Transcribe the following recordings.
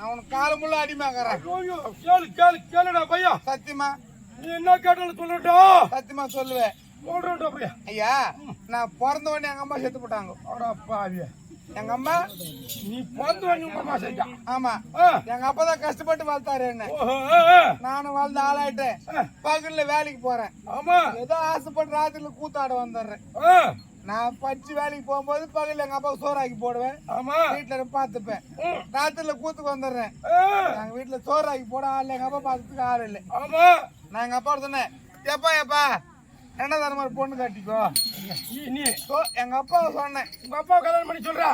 நான் உனக்கு காலமுள்ள அடிமாக்கிறேன் ஐயோ கேளு கேளு கேளுடா பையா. சத்தியமா? நீ என்ன கேட்டாலும் சொல்லட்டா சத்தியமா சொல்லுவேன் சொல்றேன்டா பையா. ஐயா நான் பிறந்த உடனே எங்க அம்மா செத்து போட்டாங்க. அடா பாவியா. எங்க அம்மா? நீ பிறந்து வாங்கி உங்க அம்மா செஞ்சா ஆமா. எங்க அப்பா தான் கஷ்டப்பட்டு வளர்த்தாரு என்ன. நானும் வளர்ந்து ஆளாயிட்டேன். பகல்ல வேலைக்கு போறேன். ஆமா. ஏதோ ஆசைப்பட்டு ராத்திரில கூத்தாட வந்துடுறேன். நான் படிச்சு வேலைக்கு போகும்போது பகல்ல எங்க அப்பா சோறாக்கி போடுவேன். ஆமா. வீட்டுல பாத்துப்பேன். ராத்திரில கூத்துக்கு வந்துடுறேன். ஆ, எங்க வீட்டுல சோறாக்கி போட ஆள் எங்க அப்பா பாத்துக்கு ஆள் இல்லை. ஆமா. நான் எங்க அப்பா சொன்னேன் எப்பா எப்பா என்ன தர மாதிரி பொண்ணு கட்டிக்கோ? நீ. எங்க அப்பா சொன்னேன். உங்க அப்பா கல்யாணம் பண்ணி சொல்றா.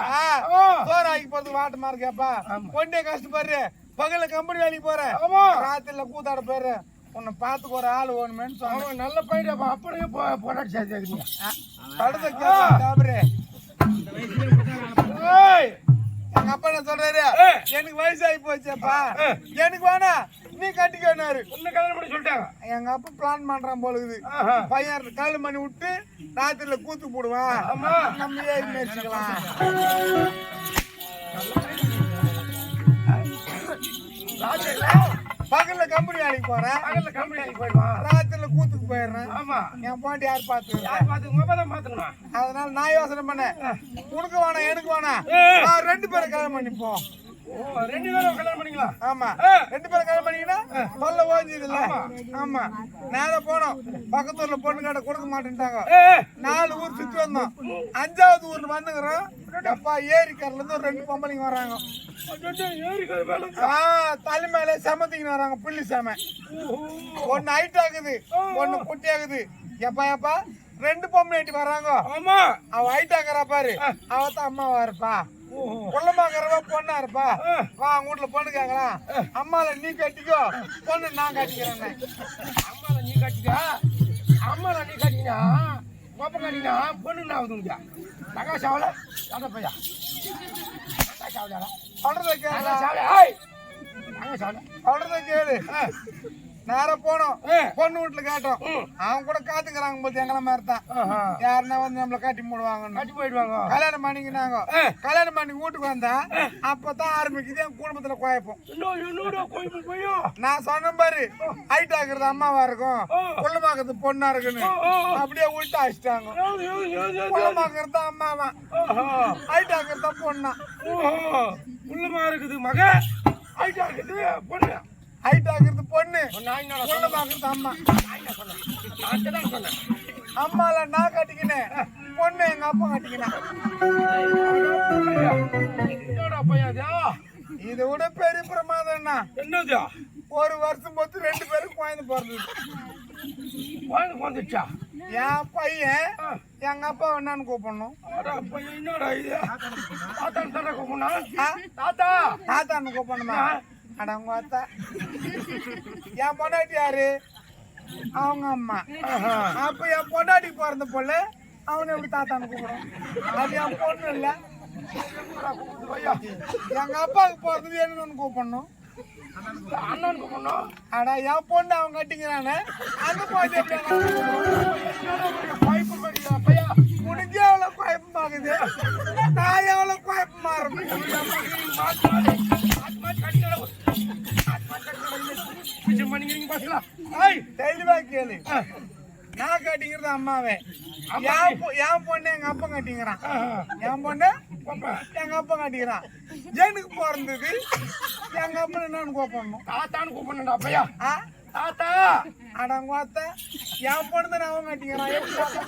சோறாக்கி போறதுக்கு வாட்டமா இருக்கேப்பா? ஆமா. பொண்ணே கஷ்டப்படுற. பகல்ல கம்பெனி வேலைக்கு போறேன். ராத்திரில கூத்தாட போயிரு உன்னை பாத்துக்கு ஒரு ஆள் வேணுமேன்னு சொன்னேன். நல்ல பையன் அப்படியே போராடி சேர்த்துக்கிறீங்க படுத்த கேப்ரு ஏய் எங்க அப்பா என்ன சொல்றாரு. எனக்கு வயசாகி போச்சேப்பா. எனக்கு வேணா நீ கட்டிக்கோனாரு உன்னை கல்யாணம் பண்ணி சொல்லிட்டாங்க. எங்க அப்பா பிளான் பண்றான் போல இருக்குது. ஆஹா. பையன் காலு பண்ணி விட்டு ராத்திரில கூத்து போடுவான். நம்ம ஏறி மேய்ச்சிக்கலாம் கம்பெனி வேலைக்கு போறேன். பகல்ல கம்பெனி போயிடுவான் ராத்திரில கூத்துக்கு போயிடுறேன். ஆமா. என் பாண்டி யார் பார்த்து? உங்க தான் அதனால நான் யோசனை பண்ணேன். உனக்கு வேணாம் எனக்கு வேணாம். ரெண்டு பேரும் கல்யாணம் பண்ணிப்போம். ரெண்டு பேரும் கல்யாணம் பண்ணிக்கலாம் ஆமா. ரெண்டு பேரும் கல்யாணம் பண்ணிக்கினா தொல்லை ஓஞ்சிது இல்ல. ஆமா. நேரா போனோம். பக்கத்து ஊர்ல பொண்ணு கடை கொடுக்க மாட்டேன்ட்டாங்க. நாலு ஊர் சுத்தி வந்தோம். அஞ்சாவது ஊர்ல வந்துக்கிறோம். அப்பா ஏரிக்கரையில இருந்து ரெண்டு பொம்பளைங்க வராங்க. தலை மேல செமத்திக்கின்னு வராங்க புள்ளி செம. ஒன்னு ஹைட் ஆகுது ஒன்னு குட்டி ஆகுது. எப்பா எப்பா ரெண்டு பொம்பளை ஆட்டி வராங்க. ஆமா. அவ ஹைட் ஆகுறா பாரு. அவ தான் அம்மாவா இருப்பா. குள்ளமாக்கிறவ பொண்ணா இருப்பா. வா அவங்க வீட்டுல பொண்ணு கேக்கலாம் அம்மால நீ கட்டிக்கோ பொண்ணு நான் கட்டிக்கிறேன் அம்மால நீ கட்டிக்க? அம்மால நீ கட்டினா பாப்பா கட்டினா பொண்ணு என்ன ஆகுதுங்க தகா சாவல தகா பையா? தகா சாவல சொல்றத கேளு தகா சாவல சொல்றத கேளு. நேரா போனோம். பொண்ணு வீட்டுல கேட்டோம். அவங்க கூட காத்துக்கிறாங்க போது எங்களை மாதிரி தான் யாருன்னா வந்து நம்மள கட்டி போடுவாங்கன்னு கட்டி போயிடுவாங்க. கல்யாணம் பண்ணிக்கினாங்க. கல்யாணம் பண்ணி வீட்டுக்கு வந்தா அப்பதான் ஆரம்பிக்குது. என் குடும்பத்துல குழப்பம். நான் சொன்ன பாரு ஹைட் ஆகுறது அம்மாவா இருக்கும். குள்ளமாக்குறது பொண்ணா இருக்குன்னு. அப்படியே உள்ட்டா அடிச்சிட்டாங்க. குள்ளமாக்குறது அம்மாவா. ஹைட் ஆகுறது பொண்ணா. உள்ளமா இருக்குது மக. ஐட்டா இருக்குது பொண்ணு. ஹைட் ஆகுறது பொண்ணு. என்ன குள்ளமாக்குறது அம்மா அம்மால நான் கட்டிக்கினேன். பொண்ணு எங்க அப்பா கட்டிக்கினேன் இது? விட பெரிய பிரமாதம் என்ன? என்னது? ஒரு வருஷம் பொறுத்து ரெண்டு பேரும் குழந்தை பிறந்தது. குழந்தை வந்துச்சா என் பையன் எங்க அப்பா என்னன்னு கூப்பிடணும். என்னடா இது? தாத்தா தாத்தா. கூப்பிடணுமா? அட உங்க அத்தா என் பொண்டாட்டி யாரு? அவங்க அம்மா. அப்ப என் பொண்டாட்டி பிறந்த பொண்ணு அவனை எப்படி தாத்தான்னு கூப்பிடும்? அது என் பொண்ணு இல்ல. எங்க அப்பாவுக்கு பிறந்தது என்னன்னு கூப்பிடணும். அண்ணன் கூப்பிடணும். அட என் பொண்ணு அவன் கட்டிக்கிறானே. அந்த பொண்ணு எப்படி பிச்சை பண்ணிக்கிறீங்க பாத்தீங்களா ஐய் தெளிவா கேளு. நான் கட்டிக்கிறது அம்மாவே. என் பொண்ணு எங்க அப்பா கட்டிக்கிறான். என் பொண்ணு எங்க அப்பா கட்டிக்கிறான். எனக்கு பிறந்தது எங்க அப்பா என்னன்னு கூப்பிடணும். தாத்தான்னு கூப்பிடணும்டா பையா ஆ? தாத்தா! அடங்க வாத்த என் பொண்ணு எப்படி கூப்பிடணும்?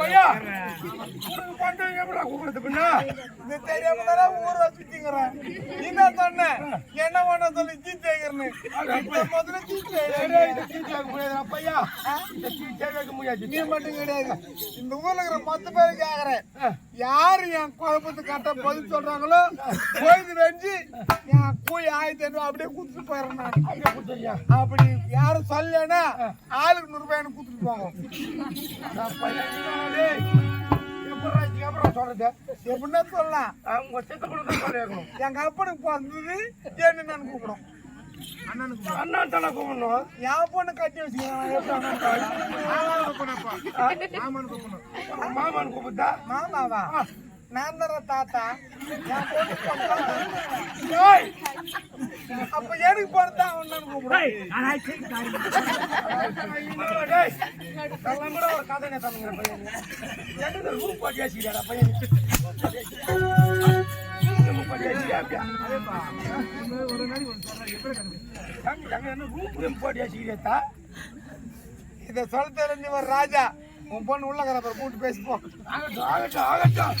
பையா உனக்கு பண்றது எப்படா கூப்பிடுறது பின்னா இது தெரியாம தானே ஊரை சுத்திங்கிறேன் என்ன சொன்னேன் என்ன பண்ண சொல்லி இப்ப முதல்ல சீச்சேக்கிறேன் பையா. வைக்க முடியாது. நீ மட்டும் கிடையாது. இந்த ஊர்ல இருக்கிற மொத்த பேரும் கேக்குறேன். யாரு என் குழப்பத்தை கட்ட பதில் சொல்றாங்களோ போயிது வெஞ்சு என் கூலி ஆயிரத்தி ஐநூறு அப்படியே குடுத்துட்டு போயிடுறேன் நான். அப்படியே அப்படி யாரும் சொல்லலைன்னா ஆளுக்கு நூறு ரூபாய் எனக்கு குடுத்துட்டு போங்க. சொல்றது? எப்படின்னா சொல்லலாம். அவங்க சித்த கூட தான் சொல்லிருக்கணும் எங்க அப்பனுக்கு பிறந்தது என்ன நான் கூப்பிடும். அண்ணனுக்கு கூப்பிடும். அண்ணா தானே கூப்பிடணும்? என் பொண்ணு கட்டி வச்சுக்கிறேன் மாமன் கூப்பிட்டா? மாமாவா? நான் தாத்தா. என் பொண்ணு? ஒருத்தான் கூட ஒரு கதை நேத்தாங்க பையன் என்ன ரூப் பாட்டி ஆசிக்காரா இதை சொல்ல ராஜா உன் பொண்ணு உள்ள கரப்பர் கூட்டு பேசிப்போம் ஆகட்டும் ஆகட்டும் ஆகட்டும்